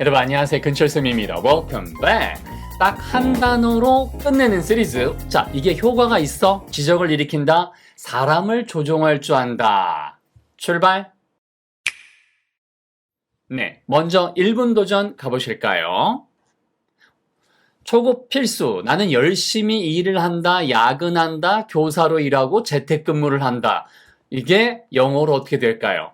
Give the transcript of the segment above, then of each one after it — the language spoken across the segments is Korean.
여러분 안녕하세요. 근철쌤입니다. Welcome back. 딱 한 단어로 끝내는 시리즈. 자 이게 효과가 있어? 지적을 일으킨다? 사람을 조종할 줄 안다. 출발. 네 먼저 1분 도전 가보실까요? 초급 필수. 나는 열심히 일을 한다 야근한다 교사로 일하고 재택근무를 한다. 이게 영어로 어떻게 될까요?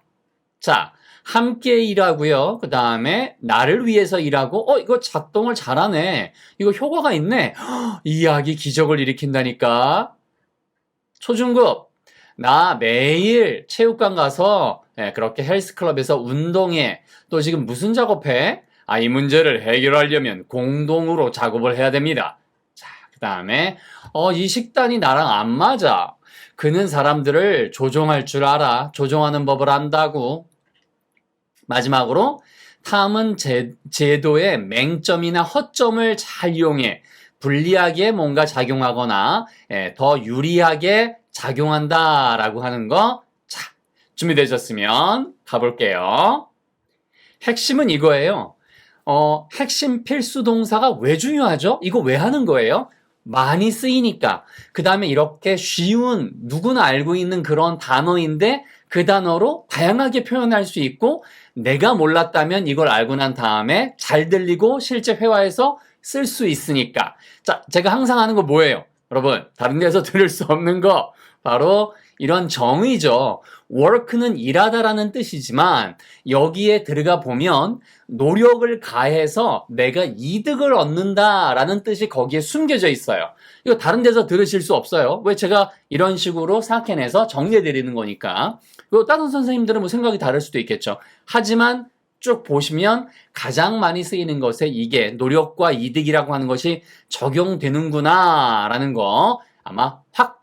자 함께 일하고요. 그 다음에 나를 위해서 일하고, 어, 이거 작동을 잘하네. 이거 효과가 있네. 헉, 이야기 기적을 일으킨다니까. 초중급. 나 매일 체육관 가서 예, 그렇게 헬스클럽에서 운동해. 또 지금 무슨 작업해? 아, 이 문제를 해결하려면 공동으로 작업을 해야 됩니다. 자, 그 다음에, 어, 이 식단이 나랑 안 맞아. 그는 사람들을 조종할 줄 알아. 조종하는 법을 안다고. 마지막으로 탐은 제, 제도의 맹점이나 허점을 잘 이용해 불리하게 뭔가 작용하거나 예, 더 유리하게 작용한다라고 하는 거. 자, 준비되셨으면 가볼게요. 핵심은 이거예요. 어, 핵심 필수 동사가 왜 중요하죠? 이거 왜 하는 거예요? 많이 쓰이니까. 그 다음에 이렇게 쉬운, 누구나 알고 있는 그런 단어인데 그 단어로 다양하게 표현할 수 있고 내가 몰랐다면 이걸 알고 난 다음에 잘 들리고 실제 회화에서 쓸 수 있으니까. 자, 제가 항상 하는 거 뭐예요? 여러분, 다른 데서 들을 수 없는 거. 바로 이런 정의죠. work는 일하다라는 뜻이지만 여기에 들어가 보면 노력을 가해서 내가 이득을 얻는다라는 뜻이 거기에 숨겨져 있어요. 이거 다른 데서 들으실 수 없어요. 왜 제가 이런 식으로 생각해내서 정리해 드리는 거니까. 이거 다른 선생님들은 뭐 생각이 다를 수도 있겠죠. 하지만 쭉 보시면 가장 많이 쓰이는 것에 이게 노력과 이득이라고 하는 것이 적용되는구나라는 거 아마 확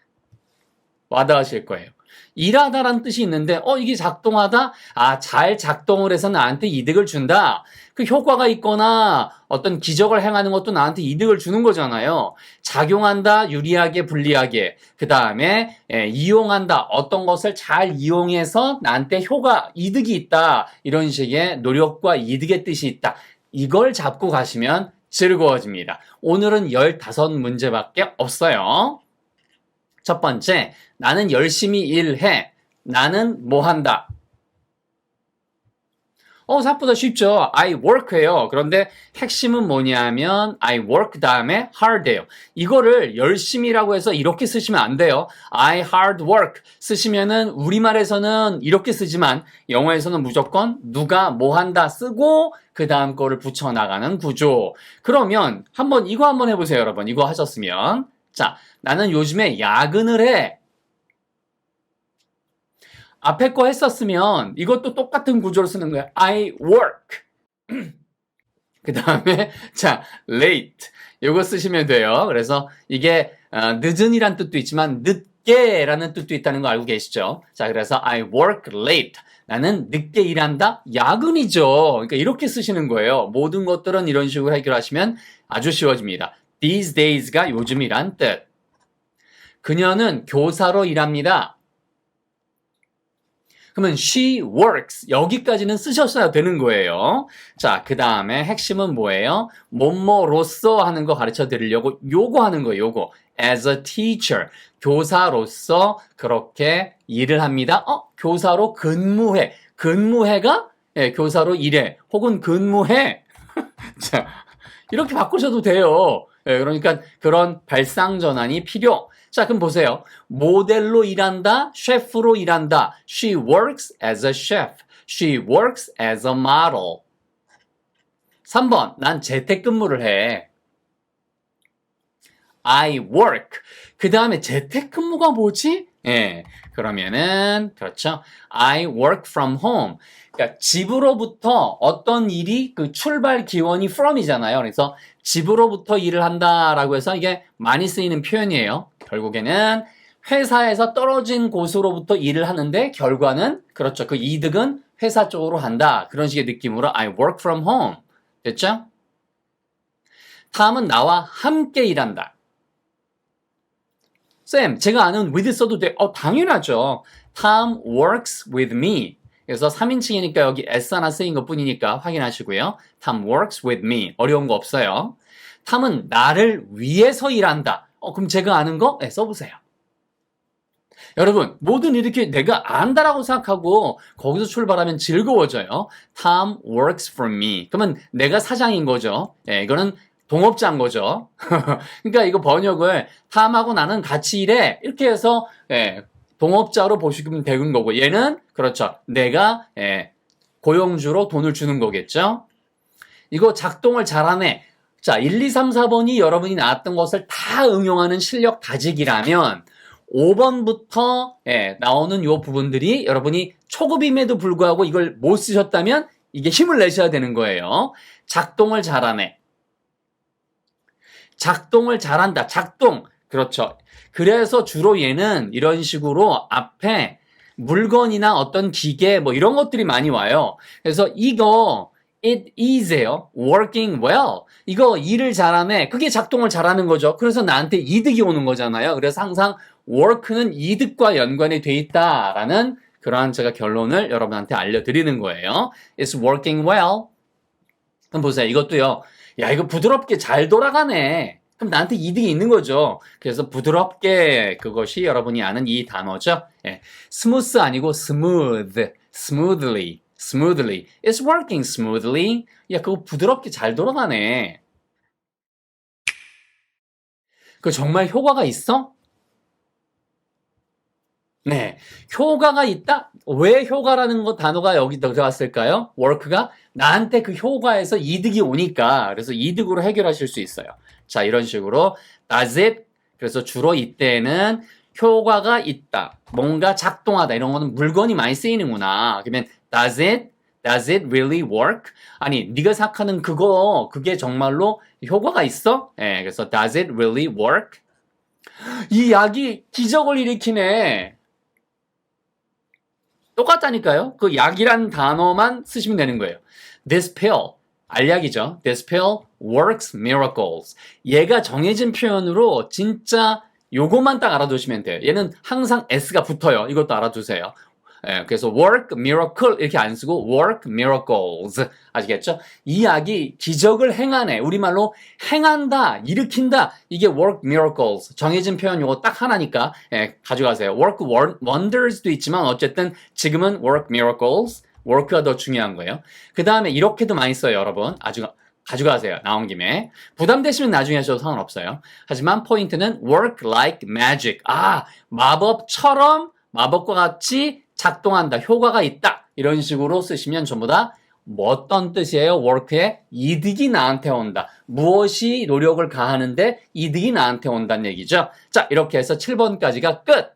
와닿으실 거예요. 일하다라는 뜻이 있는데, 어, 이게 작동하다? 아, 잘 작동을 해서 나한테 이득을 준다? 그 효과가 있거나 어떤 기적을 행하는 것도 나한테 이득을 주는 거잖아요. 작용한다, 유리하게, 불리하게. 그 다음에, 예, 이용한다, 어떤 것을 잘 이용해서 나한테 효과, 이득이 있다. 이런 식의 노력과 이득의 뜻이 있다. 이걸 잡고 가시면 즐거워집니다. 오늘은 15문제밖에 없어요. 첫 번째, 나는 열심히 일해. 나는 뭐 한다? 어, 생각보다 쉽죠. I work해요. 그런데 핵심은 뭐냐면 I work 다음에 hard예요. 이거를 열심히라고 해서 이렇게 쓰시면 안 돼요. I hard work 쓰시면은 우리말에서는 이렇게 쓰지만 영어에서는 무조건 누가 뭐 한다 쓰고 그 다음 거를 붙여 나가는 구조. 그러면 한번 이거 한번 해보세요, 여러분. 이거 하셨으면 자, 나는 요즘에 야근을 해. 앞에 거 했었으면 이것도 똑같은 구조로 쓰는 거야. I work. 그 다음에 자 late 이거 쓰시면 돼요. 그래서 이게 어, 늦은이란 뜻도 있지만 늦게라는 뜻도 있다는 거 알고 계시죠? 자 그래서 I work late. 나는 늦게 일한다? 야근이죠. 그러니까 이렇게 쓰시는 거예요. 모든 것들은 이런 식으로 해결하시면 아주 쉬워집니다. These days가 요즘이란 뜻. 그녀는 교사로 일합니다. 그러면 she works 여기까지는 쓰셨어야 되는 거예요. 자, 그 다음에 핵심은 뭐예요? 뭐뭐로서 하는 거 가르쳐 드리려고 요거 하는 거예요. 요거 as a teacher 교사로서 그렇게 일을 합니다. 어, 교사로 근무해. 근무해가 예, 교사로 일해. 혹은 근무해. 자, 이렇게 바꾸셔도 돼요. 예, 그러니까 그런 발상 전환이 필요. 자, 그럼 보세요. 모델로 일한다, 셰프로 일한다. She works as a chef. She works as a model. 3번, 난 재택근무를 해. I work. 그 다음에 재택근무가 뭐지? 예, 그러면은, 그렇죠. I work from home. 그러니까 집으로부터 어떤 일이 그 출발 기원이 from이잖아요. 그래서 집으로부터 일을 한다라고 해서 이게 많이 쓰이는 표현이에요. 결국에는 회사에서 떨어진 곳으로부터 일을 하는데 결과는 그렇죠. 그 이득은 회사 쪽으로 한다. 그런 식의 느낌으로 I work from home. 됐죠? 다음은 나와 함께 일한다. 쌤, 제가 아는 with 써도 돼. 어, 당연하죠. Tom works with me. 그래서 3인칭이니까 여기 S 하나 쓰인 것 뿐이니까 확인하시고요. Tom works with me. 어려운 거 없어요. 탐은 나를 위해서 일한다. 어, 그럼 제가 아는 거? 네, 써보세요. 여러분, 뭐든 이렇게 내가 안다라고 생각하고 거기서 출발하면 즐거워져요. Tom works for me. 그러면 내가 사장인 거죠. 예, 이거는 동업자인 거죠. 그러니까 이거 번역을 탐하고 나는 같이 일해. 이렇게 해서 예, 동업자로 보시면 되는 거고 얘는 그렇죠. 내가 예, 고용주로 돈을 주는 거겠죠. 이거 작동을 잘하네. 자, 1, 2, 3, 4번이 여러분이 나왔던 것을 다 응용하는 실력 다지기라면 5번부터 예, 나오는 요 부분들이 여러분이 초급임에도 불구하고 이걸 못 쓰셨다면 이게 힘을 내셔야 되는 거예요. 작동을 잘하네. 작동을 잘한다. 작동. 그렇죠. 그래서 주로 얘는 이런 식으로 앞에 물건이나 어떤 기계 뭐 이런 것들이 많이 와요. 그래서 이거 it is에요. working well. 이거 일을 잘하네. 그게 작동을 잘하는 거죠. 그래서 나한테 이득이 오는 거잖아요. 그래서 항상 work는 이득과 연관이 돼 있다라는 그러한 제가 결론을 여러분한테 알려드리는 거예요. It's working well. 그럼 보세요. 이것도요. 야, 이거 부드럽게 잘 돌아가네. 그럼 나한테 이득이 있는 거죠. 그래서 부드럽게 그것이 여러분이 아는 이 단어죠. 예. 스무스 아니고 smooth, smoothly, smoothly. It's working smoothly. 야, 그거 부드럽게 잘 돌아가네. 그 정말 효과가 있어? 네. 효과가 있다? 왜 효과라는 거 단어가 여기 들어갔을까요? work가 나한테 그 효과에서 이득이 오니까 그래서 이득으로 해결하실 수 있어요. 자, 이런 식으로 does it 그래서 주로 이때는 효과가 있다. 뭔가 작동하다. 이런 거는 물건이 많이 쓰이는구나. 그러면 does it does it really work? 아니, 네가 생각하는 그거 그게 정말로 효과가 있어? 예, 그래서 does it really work? 이 약이 기적을 일으키네. 똑같다니까요. 그 약이란 단어만 쓰시면 되는 거예요. This pill, 알약이죠. This pill works miracles. 얘가 정해진 표현으로 진짜 요것만 딱 알아두시면 돼요. 얘는 항상 S가 붙어요. 이것도 알아두세요. 예, 그래서 work miracle 이렇게 안 쓰고 work miracles 아시겠죠? 이 약이 기적을 행하네. 우리말로 행한다, 일으킨다. 이게 work miracles 정해진 표현 요거 딱 하나니까 예, 가져가세요. work wonders도 있지만 어쨌든 지금은 work miracles work가 더 중요한 거예요. 그 다음에 이렇게도 많이 써요, 여러분. 아주 가져가세요. 나온 김에. 부담되시면 나중에 하셔도 상관없어요. 하지만 포인트는 work like magic. 아, 마법처럼 마법과 같이 작동한다. 효과가 있다. 이런 식으로 쓰시면 전부 다 뭐 어떤 뜻이에요? work에 이득이 나한테 온다. 무엇이 노력을 가하는데 이득이 나한테 온다는 얘기죠. 자, 이렇게 해서 7번까지가 끝.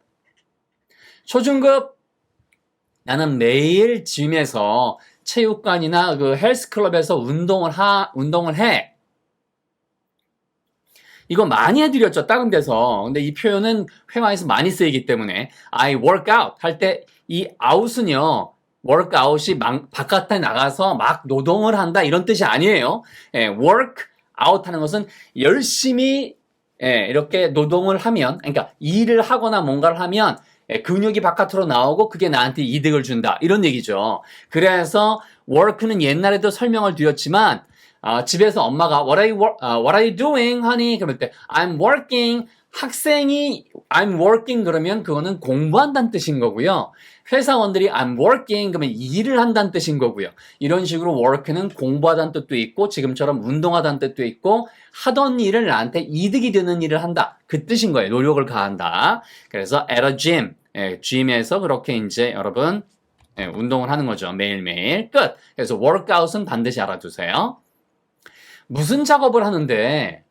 초중급 나는 매일 짐에서 체육관이나 그 헬스클럽에서 운동을 하 운동을 해. 이거 많이 해드렸죠 다른 데서. 근데 이 표현은 회화에서 많이 쓰이기 때문에. I work out 할 때 이 out은요 work out이 막, 바깥에 나가서 막 노동을 한다 이런 뜻이 아니에요. 예, work out 하는 것은 열심히 예, 이렇게 노동을 하면 그러니까 일을 하거나 뭔가를 하면 예, 근육이 바깥으로 나오고 그게 나한테 이득을 준다. 이런 얘기죠. 그래서 work는 옛날에도 설명을 드렸지만 아, 집에서 엄마가 what are, you, 아, what are you doing, honey? 그럴 때 I'm working. 학생이 I'm working 그러면 그거는 공부한다는 뜻인 거고요. 회사원들이 I'm working 그러면 일을 한다는 뜻인 거고요. 이런 식으로 work는 공부하다는 뜻도 있고 지금처럼 운동하다는 뜻도 있고 하던 일을 나한테 이득이 되는 일을 한다. 그 뜻인 거예요. 노력을 가한다. 그래서 at a gym, 예, gym에서 그렇게 이제 여러분 예, 운동을 하는 거죠. 매일매일. 끝. 그래서 workout은 반드시 알아두세요. 무슨 작업을 하는데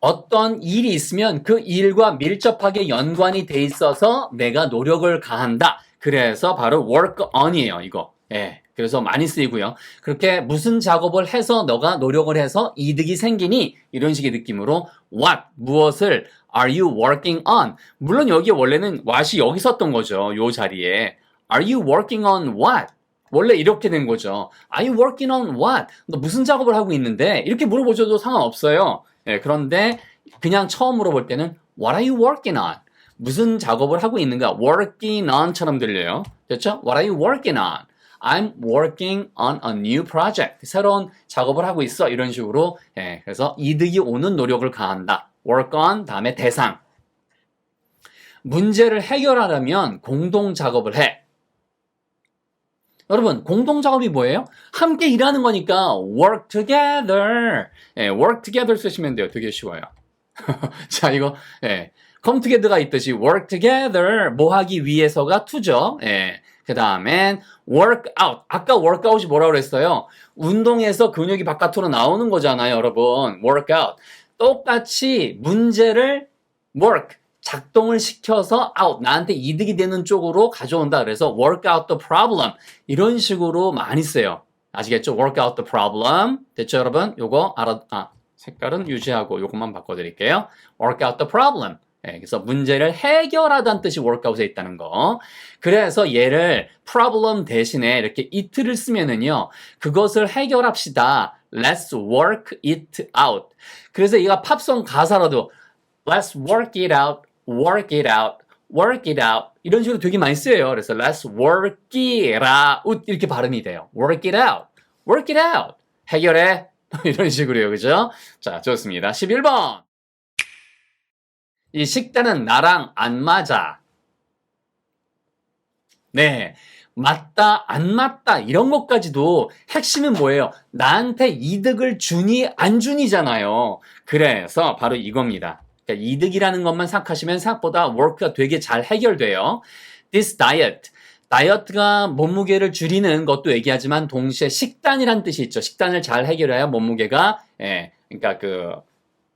어떤 일이 있으면 그 일과 밀접하게 연관이 돼 있어서 내가 노력을 가한다. 그래서 바로 work on이에요, 이거. 예. 그래서 많이 쓰이고요. 그렇게 무슨 작업을 해서 너가 노력을 해서 이득이 생기니 이런 식의 느낌으로 what 무엇을 are you working on? 물론 여기 원래는 what이 여기 썼던 거죠. 요 자리에. are you working on what? 원래 이렇게 된 거죠. Are you working on what? 너 무슨 작업을 하고 있는데? 이렇게 물어보셔도 상관없어요. 예, 그런데 그냥 처음 물어볼 때는 What are you working on? 무슨 작업을 하고 있는가? working on처럼 들려요. 됐죠? What are you working on? I'm working on a new project. 새로운 작업을 하고 있어. 이런 식으로. 예, 그래서 이득이 오는 노력을 가한다. work on 다음에 대상. 문제를 해결하려면 공동 작업을 해. 여러분, 공동 작업이 뭐예요? 함께 일하는 거니까 work together. 예, work together 쓰시면 돼요. 되게 쉬워요. 자, 이거 예. come together가 있듯이 work together 뭐 하기 위해서가 to죠. 예. 그 다음엔 work out. 아까 workout이 뭐라고 그랬어요? 운동해서 근육이 바깥으로 나오는 거잖아요, 여러분. work out. 똑같이 문제를 work 작동을 시켜서 out 나한테 이득이 되는 쪽으로 가져온다. 그래서 work out the problem 이런 식으로 많이 써요. 아시겠죠? work out the problem 됐죠, 여러분? 요거 알아 아 색깔은 유지하고 요것만 바꿔드릴게요. work out the problem. 예, 그래서 문제를 해결하다는 뜻이 workout에 있다는 거. 그래서 얘를 problem 대신에 이렇게 it를 쓰면은요, 그것을 해결합시다. Let's work it out. 그래서 얘가 팝송 가사라도 Let's work it out, work it out, work it out 이런 식으로 되게 많이 쓰여요. 그래서 Let's work it out 이렇게 발음이 돼요. Work it out, work it out 해결해 이런 식으로요, 그죠? 자, 좋습니다. 11번. 이 식단은 나랑 안 맞아. 네. 맞다, 안 맞다, 이런 것까지도 핵심은 뭐예요? 나한테 이득을 주니, 안 주니잖아요. 그래서 바로 이겁니다. 그러니까 이득이라는 것만 생각하시면 생각보다 워크가 되게 잘 해결돼요. This diet. 다이어트가 몸무게를 줄이는 것도 얘기하지만 동시에 식단이란 뜻이 있죠. 식단을 잘 해결해야 몸무게가, 예, 그러니까 그,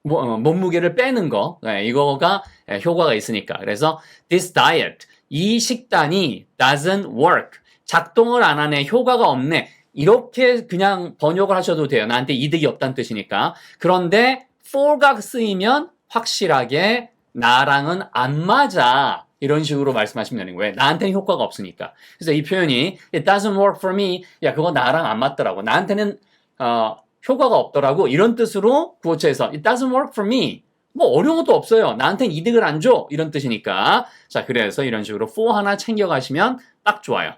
뭐, 어, 몸무게를 빼는 거, 예, 이거가 예, 효과가 있으니까. 그래서 this diet, 이 식단이 doesn't work, 작동을 안 하네, 효과가 없네. 이렇게 그냥 번역을 하셔도 돼요. 나한테 이득이 없다는 뜻이니까. 그런데 for가 쓰이면 확실하게 나랑은 안 맞아. 이런 식으로 말씀하시면 되는 거예요. 나한테는 효과가 없으니까. 그래서 이 표현이 it doesn't work for me. 야, 그거 나랑 안 맞더라고. 나한테는 어, 효과가 없더라고. 이런 뜻으로 구어체에서 it doesn't work for me. 뭐 어려운 것도 없어요. 나한테는 이득을 안 줘. 이런 뜻이니까. 자, 그래서 이런 식으로 for 하나 챙겨 가시면 딱 좋아요.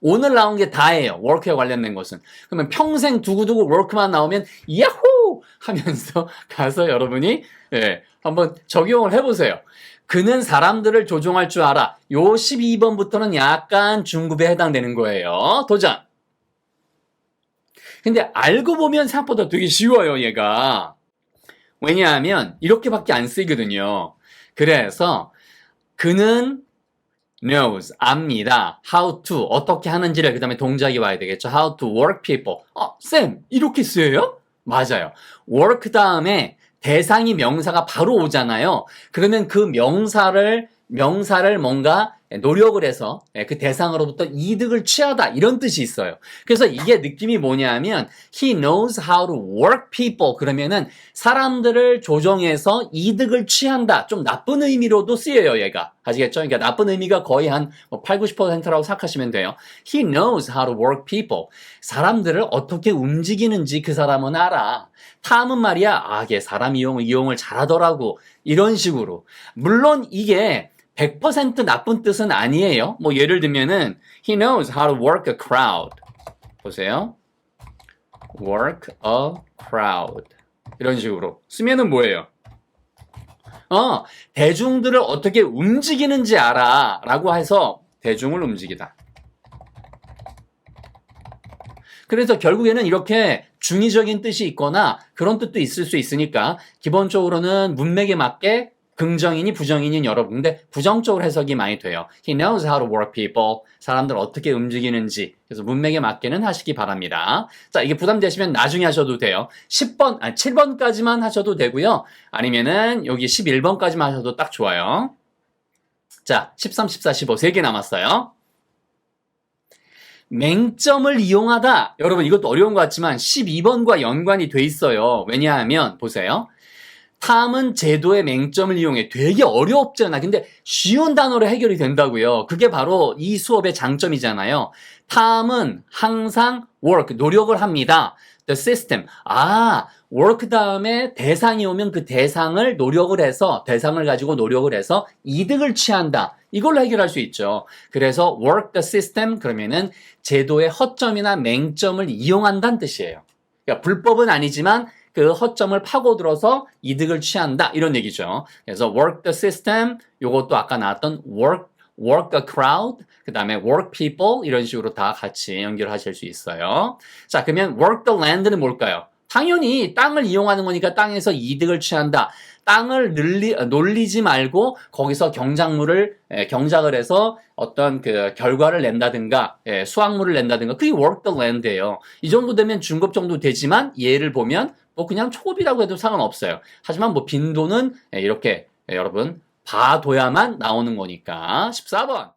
오늘 나온 게 다예요. 워크에 관련된 것은. 그러면 평생 두고두고 워크만 나오면 야호 하면서 가서 여러분이 예, 한번 적용을 해보세요. 그는 사람들을 조종할 줄 알아. 요 12번부터는 약간 중급에 해당되는 거예요. 도전. 근데 알고 보면 생각보다 되게 쉬워요, 얘가. 왜냐하면 이렇게밖에 안 쓰이거든요. 그래서 그는 knows, 압니다. how to, 어떻게 하는지를 그 다음에 동작이 와야 되겠죠. how to work people. 어, 쌤, 이렇게 쓰여요? 맞아요. work 다음에 대상이 명사가 바로 오잖아요. 그러면 그 명사를, 명사를 뭔가 노력을 해서 그 대상으로부터 이득을 취하다 이런 뜻이 있어요. 그래서 이게 느낌이 뭐냐면 he knows how to work people 그러면은 사람들을 조정해서 이득을 취한다. 좀 나쁜 의미로도 쓰여요, 얘가. 아시겠죠? 그러니까 나쁜 의미가 거의 한 8, 90%라고 생각하시면 돼요. He knows how to work people. 사람들을 어떻게 움직이는지 그 사람은 알아. 탐은 말이야, 아, 얘 사람 이용, 이용을 잘하더라고. 이런 식으로. 물론 이게 100% 나쁜 뜻은 아니에요. 뭐 예를 들면은 he knows how to work a crowd. 보세요. work a crowd. 이런 식으로 쓰면은 뭐예요? 어, 대중들을 어떻게 움직이는지 알아. 라고 해서 대중을 움직이다. 그래서 결국에는 이렇게 중의적인 뜻이 있거나 그런 뜻도 있을 수 있으니까 기본적으로는 문맥에 맞게 긍정이니 부정이니 여러 군데 부정적으로 해석이 많이 돼요. He knows how to work people. 사람들 어떻게 움직이는지. 그래서 문맥에 맞게는 하시기 바랍니다. 자, 이게 부담되시면 나중에 하셔도 돼요. 10번, 아니, 7번까지만 하셔도 되고요. 아니면은 여기 11번까지만 하셔도 딱 좋아요. 자, 13, 14, 15. 3개 남았어요. 맹점을 이용하다. 여러분, 이것도 어려운 것 같지만 12번과 연관이 돼 있어요. 왜냐하면, 보세요. 탐은 제도의 맹점을 이용해 되게 어렵잖아. 근데 쉬운 단어로 해결이 된다고요. 그게 바로 이 수업의 장점이잖아요. 탐은 항상 work, 노력을 합니다. The system. 아, work 다음에 대상이 오면 그 대상을 노력을 해서, 대상을 가지고 노력을 해서 이득을 취한다. 이걸로 해결할 수 있죠. 그래서 work the system 그러면은 제도의 허점이나 맹점을 이용한다는 뜻이에요. 그러니까 불법은 아니지만 그 허점을 파고들어서 이득을 취한다 이런 얘기죠. 그래서 work the system 요것도 아까 나왔던 work work a crowd 그 다음에 work people 이런 식으로 다 같이 연결하실 수 있어요. 자 그러면 work the land는 뭘까요? 당연히 땅을 이용하는 거니까 땅에서 이득을 취한다. 땅을 늘리, 놀리지 말고 거기서 경작물을 예, 경작을 해서 어떤 그 결과를 낸다든가 예, 수확물을 낸다든가 그게 work the land예요. 이 정도 되면 중급 정도 되지만 예를 보면 뭐 그냥 초급이라고 해도 상관없어요. 하지만 뭐 빈도는 예, 이렇게 예, 여러분 봐둬야만 나오는 거니까 14번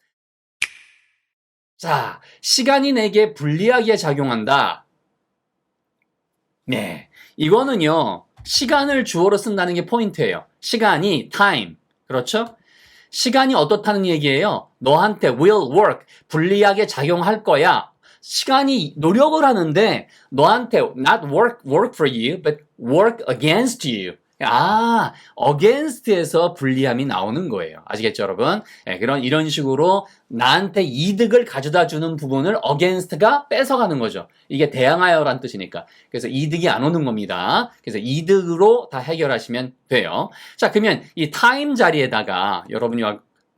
자 시간이 내게 불리하게 작용한다. 네 이거는요 시간을 주어로 쓴다는 게 포인트예요. 시간이 time 그렇죠? 시간이 어떻다는 얘기예요. 너한테 will work 불리하게 작용할 거야. 시간이 노력을 하는데 너한테 not work work for you but work against you. 아, against에서 불리함이 나오는 거예요. 아시겠죠, 여러분? 예, 그런 이런 식으로 나한테 이득을 가져다 주는 부분을 against가 뺏어가는 거죠. 이게 대항하여란 뜻이니까. 그래서 이득이 안 오는 겁니다. 그래서 이득으로 다 해결하시면 돼요. 자, 그러면 이 time 자리에다가 여러분이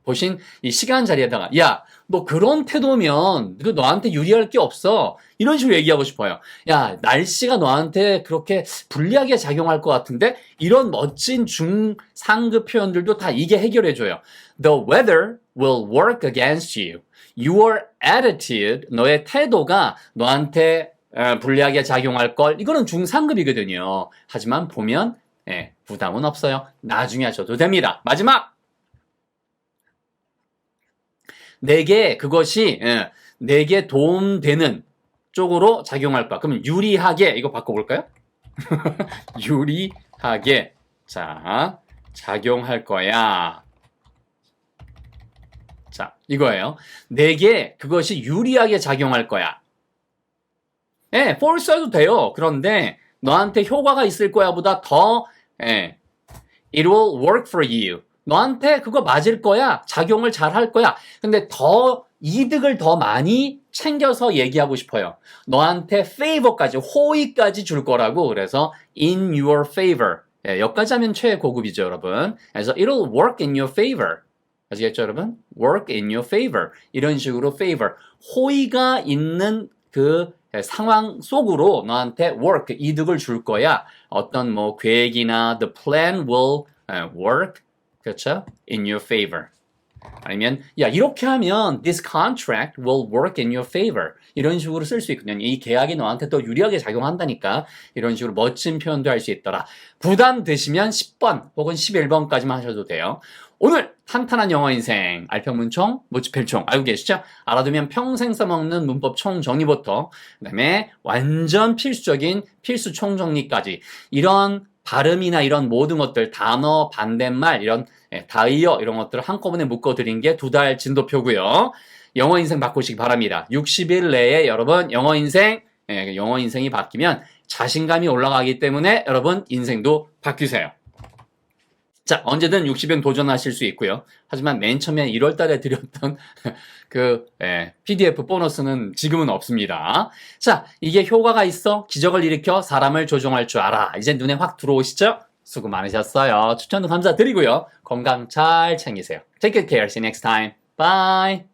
보신 이 시간 자리에다가 야, 너 그런 태도면 그 너한테 유리할 게 없어. 이런 식으로 얘기하고 싶어요. 야, 날씨가 너한테 그렇게 불리하게 작용할 것 같은데 이런 멋진 중상급 표현들도 다 이게 해결해 줘요. The weather will work against you. Your attitude, 너의 태도가 너한테 어, 불리하게 작용할 걸. 이거는 중상급이거든요. 하지만 보면 예, 부담은 없어요. 나중에 하셔도 됩니다. 마지막 내게 그것이 예, 내게 도움되는 쪽으로 작용할까? 그러면 유리하게 이거 바꿔볼까요? 유리하게 자 작용할 거야. 자 이거예요. 내게 그것이 유리하게 작용할 거야. 예, for 써도 돼요. 그런데 너한테 효과가 있을 거야보다 더 예, it will work for you. 너한테 그거 맞을 거야. 작용을 잘 할 거야. 근데 더 이득을 더 많이 챙겨서 얘기하고 싶어요. 너한테 favor까지, 호의까지 줄 거라고. 그래서 in your favor. 예, 여기까지 하면 최고급이죠, 여러분. 그래서 it'll work in your favor. 아시겠죠, 여러분? work in your favor. 이런 식으로 favor. 호의가 있는 그 상황 속으로 너한테 work, 이득을 줄 거야. 어떤 뭐 계획이나 the plan will work 그렇죠? In your favor. 아니면 야 이렇게 하면 this contract will work in your favor 이런 식으로 쓸 수 있거든요. 이 계약이 너한테 더 유리하게 작용한다니까 이런 식으로 멋진 표현도 할 수 있더라. 부담되시면 10번 혹은 11번까지만 하셔도 돼요. 오늘 탄탄한 영어 인생 알평문총 모치펠총 알고 계시죠? 알아두면 평생 써먹는 문법 총정리부터 그다음에 완전 필수적인 필수 총정리까지 이런 발음이나 이런 모든 것들, 단어, 반대말, 이런 예, 다이어 이런 것들을 한꺼번에 묶어드린 게 두 달 진도표고요. 영어 인생 바꾸시기 바랍니다. 60일 내에 여러분 영어 인생, 예, 영어 인생이 바뀌면 자신감이 올라가기 때문에 여러분 인생도 바뀌세요. 자, 언제든 60행 도전하실 수 있고요. 하지만 맨 처음에 1월 달에 드렸던 그 예, PDF 보너스는 지금은 없습니다. 자, 이게 효과가 있어 기적을 일으켜 사람을 조종할 줄 알아. 이제 눈에 확 들어오시죠? 수고 많으셨어요. 추천도 감사드리고요. 건강 잘 챙기세요. Take good care. See you next time. Bye.